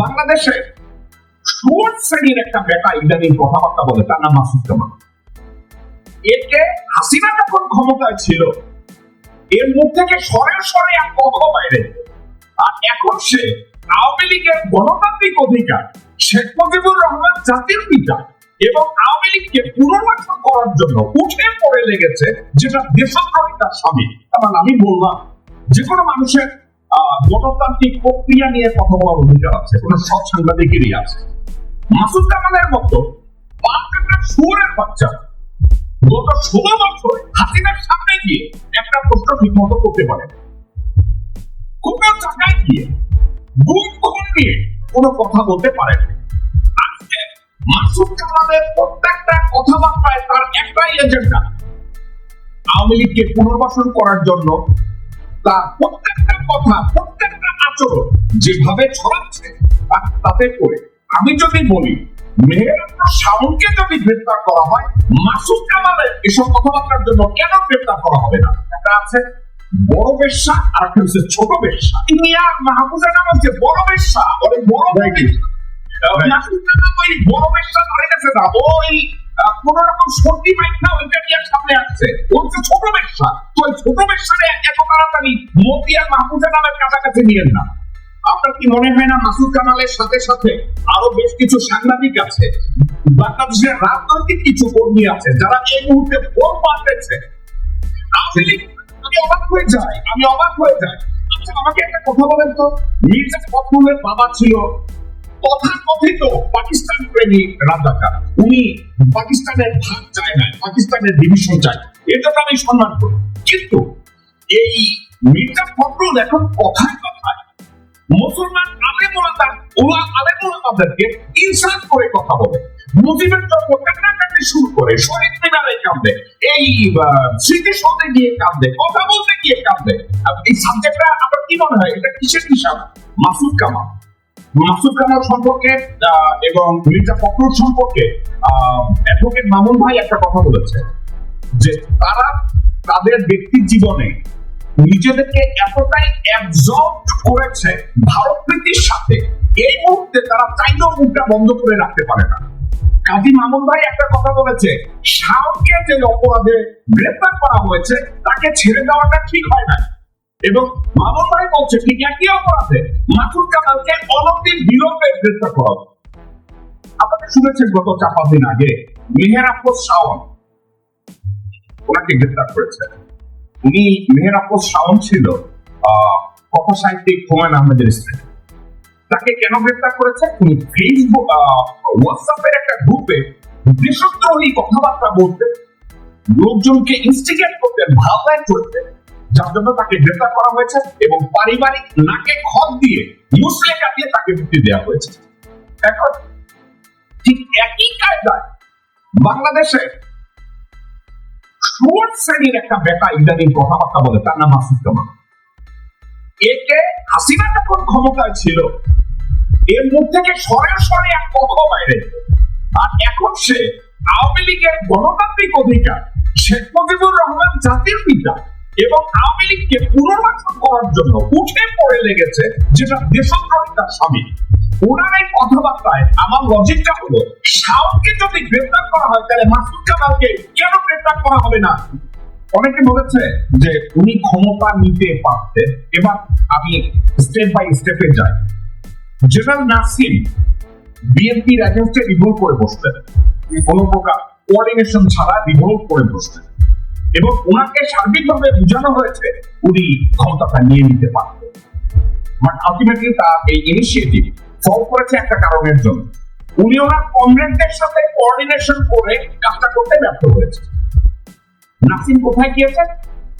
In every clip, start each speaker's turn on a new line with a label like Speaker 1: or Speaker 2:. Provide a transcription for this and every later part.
Speaker 1: বাংলাদেশে সুর শ্রেণির একটা বেটা ইদানিং কথাবার্তা বলে, তার নাম মাসুদ কামাল। একে হাসিনা যখন ক্ষমতায় ছিল, এর মুখ থেকে সরে সরে এক কথা বাইরে আর এখন সে আওয়ামী লীগের গণতান্ত্রিক অধিকার, শেখ মুজিবুর রহমান জাতির পিতা এবং আওয়ামী লীগকে পুনর্বাসন করার জন্য উঠে পড়ে লেগেছে যেটা দেশদ্রোহী তার স্বামী। এবং আমি বললাম যে কোনো মানুষের গণতান্ত্রিক প্রক্রিয়া নিয়ে কথা বলার অধিকার আছে কোনো সৎ সাংবাদিকেরই আছে মাসুদ কামালের মতো বাচ্চা গত ষোলো বছর হাসিনার সামনে গিয়ে একটা প্রশ্ন ঠিক মতো করতে পারে। কোনো জায়গায় গিয়ে খুন নিয়ে কোনো কথা বলতে পারে। আজকে মাসুদ কামালের প্রত্যেকটা কথাবার্তায় তার একটাই এজেন্ডা আওয়ামী লীগকে পুনর্বাসন করার জন্য তার প্রত্যেকটা কথা প্রত্যেকটা আচরণ যেভাবে ছড়াচ্ছে তাতে করে আমি যদি বলি শাওনকে যদি গ্রেপ্তার করা হয় মাসুদ কামালের এসব কথাবার্তার জন্য কেন গ্রেপ্তার করা হবে না? একটা আছে বড় বেশ্যা আর একটা হচ্ছে ছোট বেশ্যা। মাহফুজা নাম হচ্ছে বড় বেশ্যা ওই বড় বেশ্যা। মাসুদ কামাল ওই বড় বেশ্যা ধরে গেছে না ওই আহ, কোন রকম সর্দি পাইখা ওইটা নিয়ে সামনে আসছে। ছোট ব্যবসা তো ওই ছোট ব্যবসারে এত তাড়াতাড়ি মতি আর নামের কাছাকাছি না। আপনার কি মনে হয় না মাসুদ কামালের সাথে সাথে আরও বেশ কিছু সাংবাদিক আছে? বাংলাদেশের রাজনৈতিক কিছু কর্মী আছে যারা এই মুহূর্তে লীগ- আমি অবাক হয়ে যাই, আমি অবাক হয়ে যাই। আচ্ছা আমাকে একটা কথা বলেন তো। মির্জা ফখরুলের বাবা ছিল তথাকথিত পাকিস্তান প্রেমী রাজাকার। উনি পাকিস্তানের ভাগ চায় না, পাকিস্তানের ডিভিশন চায় এটা তো আমি সম্মান করি কিন্তু এই মির্জা ফখরুল এখন কথায় কথায় মুসলমান আলেমুলাদার ওলা আলেমুলাদারকে ইনসাল্ট করে কথা বলে। মুজিবের জন্য কান্নাকাটি শুরু করে, শহীদ মিনারে কাঁদে, এই স্মৃতিসৌধে গিয়ে কাঁদে, কথা বলতে গিয়ে কাঁদে। এই সাবজেক্টটা আপনার কি মনে হয়? এটা কিসের হিসাব? মাসুদ কামাল। মাসুদ কামাল সম্পর্কে এবং মির্জা ফখরুল সম্পর্কে অ্যাডভোকেট মামুন ভাই একটা কথা বলেছে। যে তারা তাদের ব্যক্তি জীবনে নিজেদেরকে এতটাই অ্যাবজর্ব করেছে ভারত প্রীতির সাথে, এই মুহূর্তে তারা চাইলেও মুখটা বন্ধ করে রাখতে পারে না কাজী মামুন ভাই একটা কথা বলেছে, শাহকে যে অপরাধে গ্রেফতার করা হয়েছে, তাকে ছেড়ে দেওয়াটা ঠিক হয় না এবং মামুন ভাই বলছে, ঠিক একই অপরাধে মাসুদ কামালকে অনতির বিলম্বে গ্রেফতার করা হবে। আপনারা শুনেছেন গত চার দিন আগে, মেহের আফরোজ শাওন ওনাকে গ্রেফতার করেছে। উনি মেহের আফরোজ শাওন ছিল হুমায়ুন আহমেদের স্ত্রী। তাকে কেন গ্রেফতার করেছে? ফেসবুক হোয়াটসঅ্যাপের একটা গ্রুপে কথাবার্তা বলতে, লোকজনকে ইনস্টিগেট করতেন ভাবনায় যার জন্য তাকে গ্রেফতার করা হয়েছে এবং পারিবারিক নাকে খত দিয়ে মুসলে কাটিয়ে তাকে মুক্তি দেওয়া হয়েছে। এখন ঠিক একই কায়দায় বাংলাদেশে সুর শ্রেণির একটা বেটা ইদানিং কথাবার্তা বলে, তার নাম মাসুদ কামাল। একে হাসিনা যখন ক্ষমতায় ছিল, এর মুখ থেকে সরে সরে এক কথা বাইরে। আর এখন সে আওয়ামী লীগের গণতান্ত্রিক অধিকার, শেখ মুজিবুর রহমান জাতির পিতা এবং আওয়ামী লীগকে পুনর্বাসন করার জন্য উঠে পড়ে লেগেছে যেটা দেশদ্রোহী তার স্বামী। ওনার এই কথাবার্তায় আমার লজিকটা হলো শাওকে যদি গ্রেফতার করা হয়, তাহলে মাসুদ কামালকে কেন গ্রেফতার করা হবে না? অনেকে বলেছে যে উনি ক্ষমতা নিতে পারতেন, এবার আমি স্টেপ বাই স্টেপে যাই। জেনারেল নাসিম বিএনপির এগেনস্টে রিভোল্ট করে বসতেন কোন প্রকার কোঅর্ডিনেশন ছাড়া রিভোল্ট করে বসতেন এবং ওনাকে সার্বিকভাবে বোঝানো হয়েছে উনি ক্ষমতাটা নিয়ে নিতে পারতেন। বাট আলটিমেটলি তার এই ইনিশিয়েটিভ ফল করেছে একটা কারণের জন্য। উনি ওনার কমরেডদের সাথে কোঅর্ডিনেশন করে কাজটা করতে ব্যর্থ হয়েছে। নাসিম কোথায় গিয়েছে?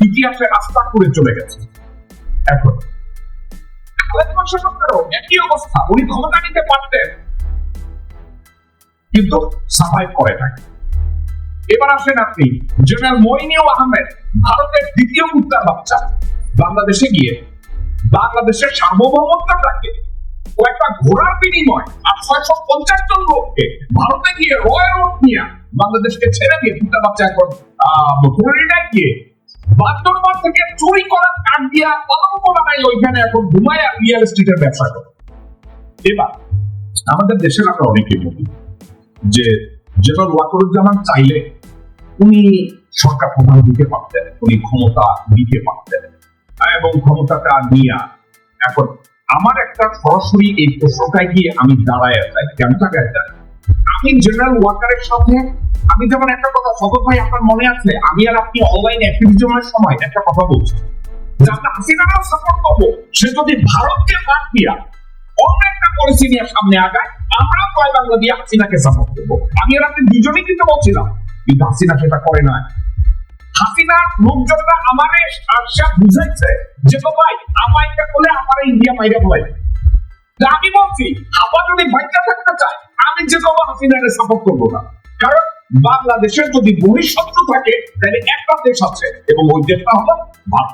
Speaker 1: ইতিহাসে রাস্তা করে চলে গেছে। এখন একই অবস্থা। উনি ক্ষমতা নিতে পারতেন, কিন্তু সার্ভাইভ করে নাই। এবার আসেন আপনি, জেনারেল আহমেদ, ভারতের দ্বিতীয় কুত্তার বাচ্চা। বাংলাদেশে গিয়ে বাংলাদেশের সার্বভৌমত্বটাকে কয়েকটা ঘোড়ার বিনিময়। আর ছয়শো পঞ্চাশ জন লোককে ভারতে গিয়ে রোড নিয়ে বাংলাদেশকে ছেড়ে দিয়ে এখন গিয়ে থেকে চুরি কাঠ দিয়া ওইখানে এখন ঘুমায় আর রিয়েল এস্টেটের ব্যবসা করে। এবার, আমাদের দেশের আমরা অনেকে বলি যে জেনারেল ওয়াকরুজ্জামান চাইলে উনি সরকার প্রধান দিতে পারতেন উনি ক্ষমতা দিতে পারতেন এবং ক্ষমতাটা নিয়ে এখন আমার একটা সরাসরি এই প্রশ্নটায় গিয়ে আমি দাঁড়ায় যাই যাই আমি জেনারেল ওয়াকারের সাথে আমি যেমন একটা কথা, সদর ভাই আপনার মনে আছে? আমি আর আপনি অনলাইন অ্যাক্টিভিজমের সময় একটা কথা বলছি। যে আমরা হাসিনারাও সাপোর্ট সে যদি ভারতকে বাদ দিয়া অন্য একটা পলিসি নিয়ে সামনে আগায় আমরা কয় বাংলা দিয়ে হাসিনাকে সাপোর্ট করব। আমি আর আপনি দুজনেই কিন্তু বলছিলাম, কিন্তু হাসিনা সেটা করে না হাসিনা লোকজনরা আমারে আশা বুঝাইছে যে ভাই আমার এটা করলে আমার ইন্ডিয়া মাইরা তা আমি বলছি আমার যদি ভাইটা থাকতে চাই আমি যে কোনো হাসিনাকে সাপোর্ট করব না। কারণ বাংলাদেশের যদি বহিঃশত্রু থাকে, তাহলে একটা দেশ আছে এবং ওই দেশটা হলো ভারত।